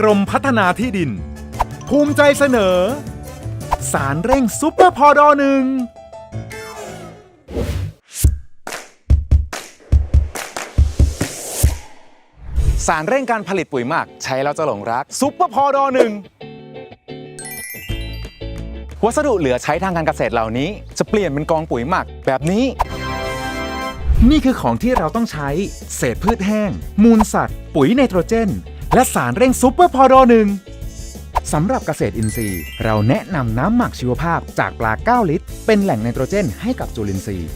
กรมพัฒนาที่ดิน ภูมิใจเสนอ สารเร่งซุปเปอร์พอดอหนึ่งสารเร่งการผลิตปุ๋ยหมักใช้แล้วจะหลงรักซุปเปอร์พอดอหนึ่งวัสดุเหลือใช้ทางการเกษตรเหล่านี้ จะเปลี่ยนเป็นกองปุ๋ยหมักแบบนี้ นี่คือของที่เราต้องใช้ เศษพืชแห้ง มูลสัตว์ ปุ๋ยไนโตรเจน และสารเร่งซุปเปอร์พอดอหนึ่งสำหรับเกษตรอินทรีย์ เราแนะนำน้ำหมักชีวภาพจากปลา 9 ลิตร เป็นแหล่งไนโตรเจนให้กับจุลินทรีย์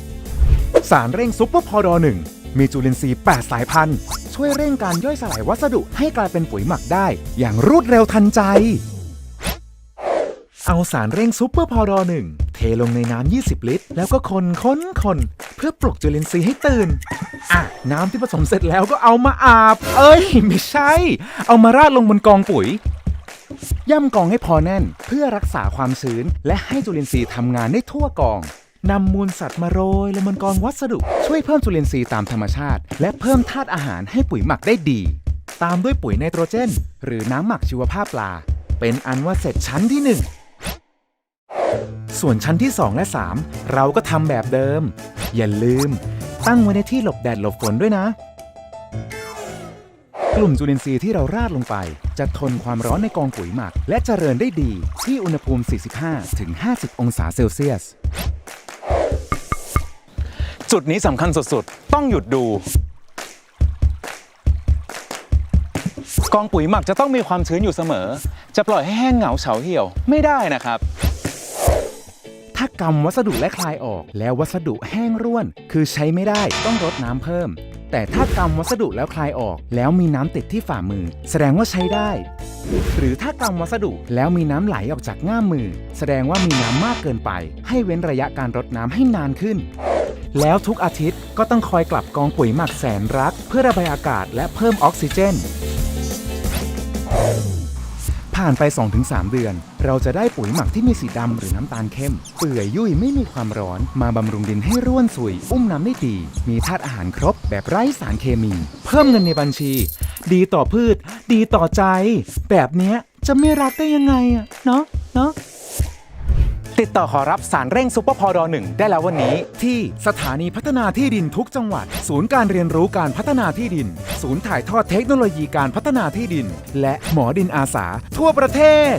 สารเร่งซุปเปอร์พอดอหนึ่งมีจุลินทรีย์ 8 สายพันธุ์ ช่วยเร่งการย่อยสลายวัสดุให้กลายเป็นปุ๋ยหมักได้ อย่างรวดเร็วทันใจ เอาสารเร่งซุปเปอร์พอดอหนึ่งเทลงในน้ำ 20 ลิตร แล้วก็คนค้นคนเพื่อปลุกจุลินทรีย์ให้ตื่น อะน้ำที่ผสมเสร็จแล้วก็เอามาอาบ เอ้ย ไม่ใช่ เอามาราดลงบนกองปุ๋ย ย่ำกองให้พอแน่น เพื่อรักษาความชื้น และให้จุลินทรีย์ทำงานได้ทั่วกองนำมูลสัตว์มาโรยลงบนกองวัสดุ ช่วยเพิ่มจุลินทรีย์ตามธรรมชาติ และเพิ่มธาตุอาหารให้ปุ๋ยหมักได้ดี ตามด้วยปุ๋ยไนโตรเจน หรือน้ำหมักชีวภาพปลา เป็นอันว่าเสร็จชั้นที่หนึ่งส่วนชั้นที่ 2 และ 3 เราก็ทำแบบเดิม อย่าลืม ตั้งไว้ในที่หลบแดดหลบฝนด้วยนะ กลุ่มจุลินทรีย์ที่เราราดลงไป จะทนความร้อนในกองปุ๋ยหมัก และเจริญได้ดีที่อุณหภูมิ 45-50 องศาเซลเซียส จุดนี้สำคัญสุดๆ ต้องหยุดดู กองปุ๋ยหมักจะต้องมีความชื้นอยู่เสมอ จะปล่อยให้แห้งเหงาเฉาเหี่ยวไม่ได้นะครับ ถ้ากำวัสดุและคลายออก แล้ววัสดุแห้งร่วน คือใช้ไม่ได้ต้องรดน้ำเพิ่ม แต่ถ้ากำวัสดุแล้วคลายออก แล้วมีน้ำติดที่ฝ่ามือ แสดงว่าใช้ได้ หรือถ้ากำวัสดุแล้วมีน้ำไหลออกจากง่ามมือ แสดงว่ามีน้ำมากเกินไป ให้เว้นระยะการรดน้ำให้นานขึ้นแล้วทุกอาทิตย์ก็ต้องคอยกลับกองปุ๋ยหมักแสนรัก เพื่อระบายอากาศและเพิ่มออกซิเจน ผ่านไป 2-3 เดือน เราจะได้ปุ๋ยหมักที่มีสีดำหรือน้ำตาลเข้ม เปื่อยยุ่ยไม่มีความร้อน มาบำรุงดินให้ร่วนสุย อุ้มน้ำได้ดี มีธาตุอาหารครบแบบไร้สารเคมี เพิ่มเงินในบัญชี ดีต่อพืช ดีต่อใจ แบบเนี้ยจะไม่รักได้ยังไงอะเนาะเนาะ ติดต่อขอรับสารเร่งซุปเปอร์พอดอหนึ่งได้แล้ววันนี้ ที่สถานีพัฒนาที่ดินทุกจังหวัด ศูนย์การเรียนรู้การพัฒนาที่ดิน ศูนย์ถ่ายทอดเทคโนโลยีการพัฒนาที่ดิน และหมอดินอาสา ทั่วประเทศ